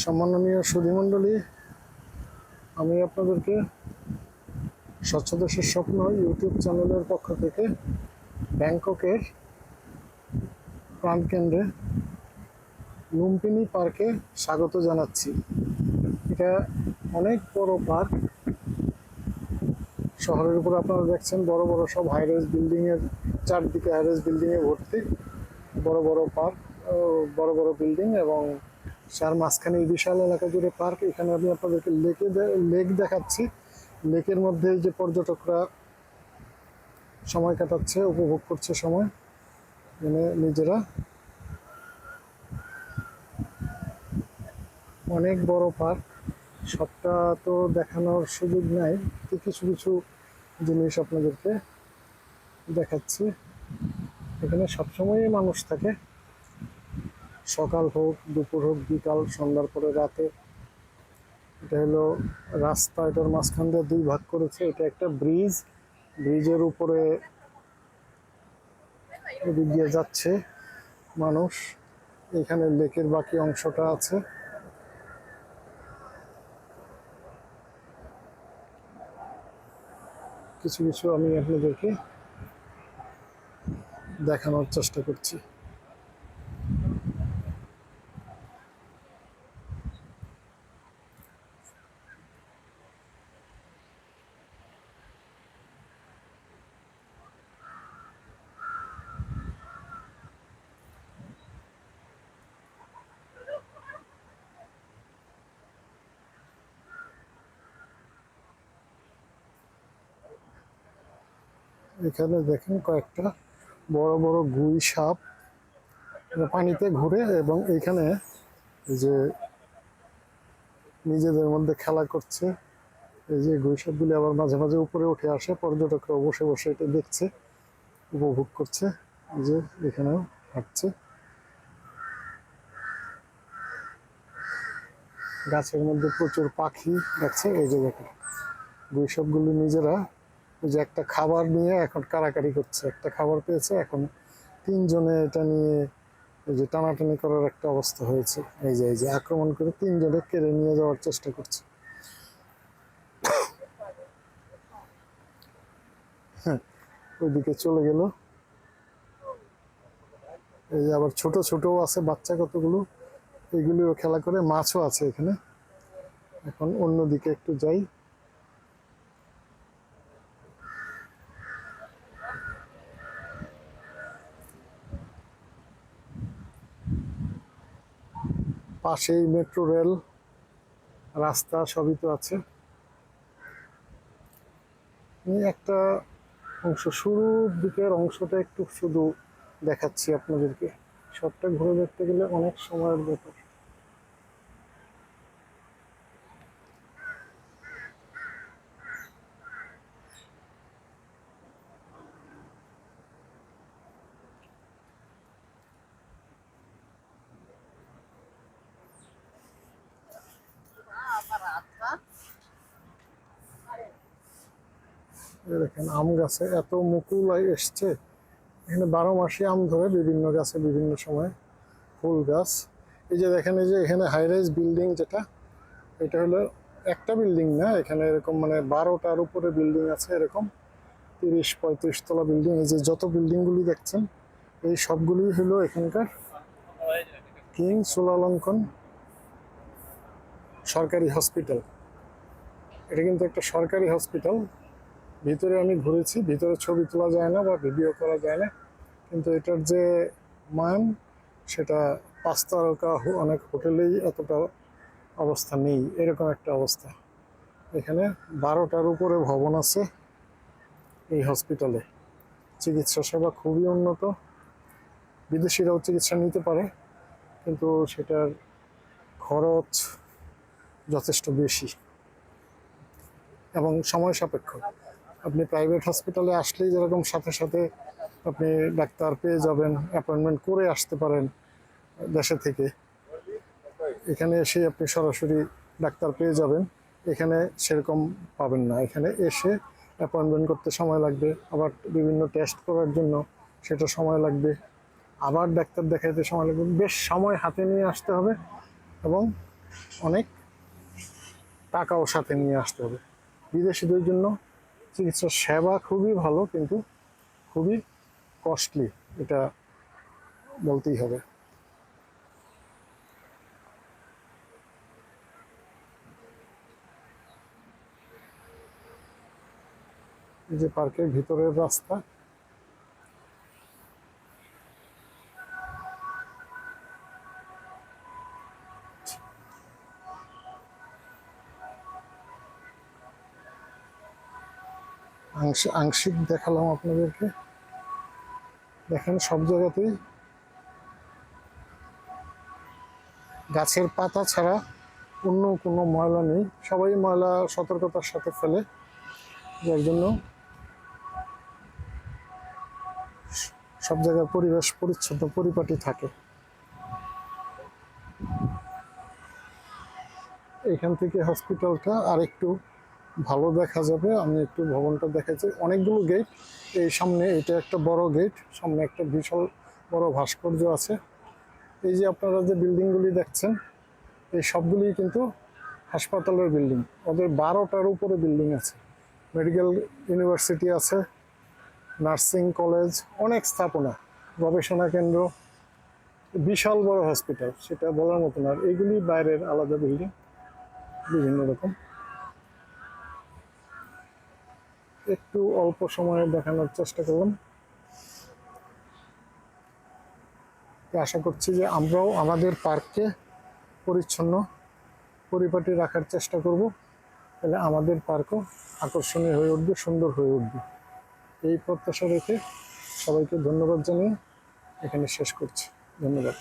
সম্মাননীয় সুধীমণ্ডলী, আমি আপনাদেরকে স্বচ্ছ দেশের স্বপ্ন ইউটিউব চ্যানেলের পক্ষ থেকে ব্যাংককের প্রাণকেন্দ্রে লুম্পিনি পার্কে স্বাগত জানাচ্ছি। এটা অনেক বড় পার্ক। শহরের উপর আপনারা দেখছেন বড় বড় সব হাইরেজ বিল্ডিংয়ের চারদিকে হাইরেজ বিল্ডিংয়ে ভর্তি। বড় বড় পার্ক বড় বড় বিল্ডিং এবং যার মাঝখানে এই বিশাল এলাকা জুড়ে পার্ক, এখানে আমি আপনাদেরকে লেকে লেক দেখাচ্ছি। লেকের মধ্যে যে পর্যটকরা সময় কাটাচ্ছে, উপভোগ করছে সময় মানে নিজেরা। অনেক বড় পার্ক, সবটা তো দেখানোর সুযোগ নাই। কিছু কিছু জিনিস আপনাদেরকে দেখাচ্ছি। এখানে সবসময়ই মানুষ থাকে। সকাল হোক, দুপুর হোক, বিকাল, সন্ধ্যার পরে রাতে, এটা হলো রাস্তা, এটার মাঝখান দিয়ে দুই ভাগ করেছে, এটা একটা ব্রিজ, ব্রিজের উপরে এদিক দিয়ে যাচ্ছে মানুষ, এখানে লেকের বাকি অংশটা আছে। কিছু কিছু আমি আপনাদেরকে দেখানোর চেষ্টা করছি। এখানে দেখেন কয়েকটা বড় বড় গুই সাপ পানিতে ঘুরে এবং এখানে যে নিজেদের মধ্যে খেলা করছে। এই যে গুই সাপগুলি আবার মাঝে মাঝে উপরে উঠে আসে পর্যটকরা বসে বসে এটা দেখছে, উপভোগ করছে যে এখানেও হাঁটছে। গাছের মধ্যে প্রচুর পাখি দেখছে এই যে দেখেন, গুই সাপগুলি নিজেরা যে একটা খাবার নিয়ে এখন কারাকারি করছে একটা খাবার পেয়েছে, এখন তিনজনে এটা নিয়ে এই যে টানাটানি করার একটা অবস্থা হয়েছে। এই যে এই যে আক্রমণ করে তিনজনে কেড়ে নিয়ে যাওয়ার চেষ্টা করছে। হ্যাঁ ওইদিকে চলে গেল। এই আবার ছোট ছোটও আছে, বাচ্চা কতগুলো, এগুলিও খেলা করে, মাছও আছে এখানে। এখন অন্যদিকে একটু যাই। পাশেই মেট্রো রেল, রাস্তা সবই তো আছে। একটা অংশ, শুরুর দিকের অংশটা একটু শুধু দেখাচ্ছি আপনাদেরকে। সবটা ঘুরে দেখতে গেলে অনেক সময়ের ব্যাপার। দেখেন, আম গাছে এত মুকুল এসছে। এখানে বারো মাসে আম ধরে বিভিন্ন গাছে বিভিন্ন সময় ফুল গাছ। এই যে দেখেন, এই যে এখানে হাইরাইজ বিল্ডিং যেটা, এটা হলো একটা বিল্ডিং না? এখানে এরকম মানে বারোটার উপরে বিল্ডিং আছে এরকম। তিরিশ, পঁয়ত্রিশ তলা বিল্ডিং এই যে যত বিল্ডিংগুলি দেখছেন, এই সবগুলি হলো এখানকার কিং সুলালঙ্কন সরকারি হসপিটাল এটা কিন্তু একটা সরকারি হসপিটাল ভিতরে আমি ঘুরেছি, ভিতরে ছবি তোলা যায় না বা ভিডিও করা যায় না। কিন্তু এটার যে মান, সেটা পাঁচ তারকা অনেক হোটেলেই এতটা অবস্থা নেই, এরকম একটা অবস্থা। এখানে বারোটার উপরে ভবন আছে এই হসপিটালে চিকিৎসা সেবা খুবই উন্নত। বিদেশিরাও চিকিৎসা নিতে পারে, কিন্তু সেটার খরচ যথেষ্ট বেশি এবং সময় সাপেক্ষ। আপনি প্রাইভেট হসপিটালে আসলেই যেরকম সাথে সাথে আপনি ডাক্তার পেয়ে যাবেন অ্যাপয়েন্টমেন্ট করে আসতে পারেন দেশে থেকে। এখানে এসে আপনি সরাসরি ডাক্তার পেয়ে যাবেন। এখানে সেরকম পাবেন না। এখানে এসে অ্যাপয়েন্টমেন্ট করতে সময় লাগবে। আবার বিভিন্ন টেস্ট করার জন্য সেটা সময় লাগবে। আবার ডাক্তার দেখাইতে সময় লাগবে। বেশ সময় হাতে নিয়ে আসতে হবে এবং অনেক টাকাও সাথে নিয়ে আসতে হবে। বিদেশিদের জন্য চিকিৎসা সেবা খুবই ভালো কিন্তু খুবই কস্টলি এটা বলতেই হবে। যে পার্কের ভিতরের রাস্তা আংশিক দেখালাম আপনাদেরকে। দেখেন সব জায়গাতেই গাছের পাতা ছাড়া অন্য কোনো ময়লা নেই। সবাই ময়লা সতর্কতার সাথে ফেলে, যার জন্য সব জায়গার পরিবেশ পরিচ্ছন্ন, পরিপাটি থাকে। এখান থেকে হসপিটালটা আরেকটু ভালো দেখা যাবে। আমি একটু ভবনটা দেখাচ্ছি। অনেকগুলো গেট এই সামনে এটা একটা বড় গেট সামনে একটা বিশাল বড় ভাস্কর্য আছে। এই যে আপনারা যে বিল্ডিংগুলি দেখছেন, এই সবগুলি কিন্তু হাসপাতালের বিল্ডিং ওদের বারোটার উপরে বিল্ডিং আছে। মেডিকেল ইউনিভার্সিটি আছে নার্সিং কলেজ অনেক স্থাপনা, গবেষণা কেন্দ্র, বিশাল বড় হসপিটাল সেটা বলার মতো না। এগুলি বাইরের আলাদা বিল্ডিং বিভিন্ন রকম। একটু অল্প সময়ে দেখানোর চেষ্টা করলাম। আশা করছি যে আমরাও আমাদের পার্ককে পরিচ্ছন্ন পরিপাটি রাখার চেষ্টা করব, তাহলে আমাদের পার্কও আকর্ষণীয় হয়ে উঠবে, সুন্দর হয়ে উঠবে। এই প্রত্যাশা রেখে সবাইকে ধন্যবাদ জানিয়ে এখানে শেষ করছি। ধন্যবাদ।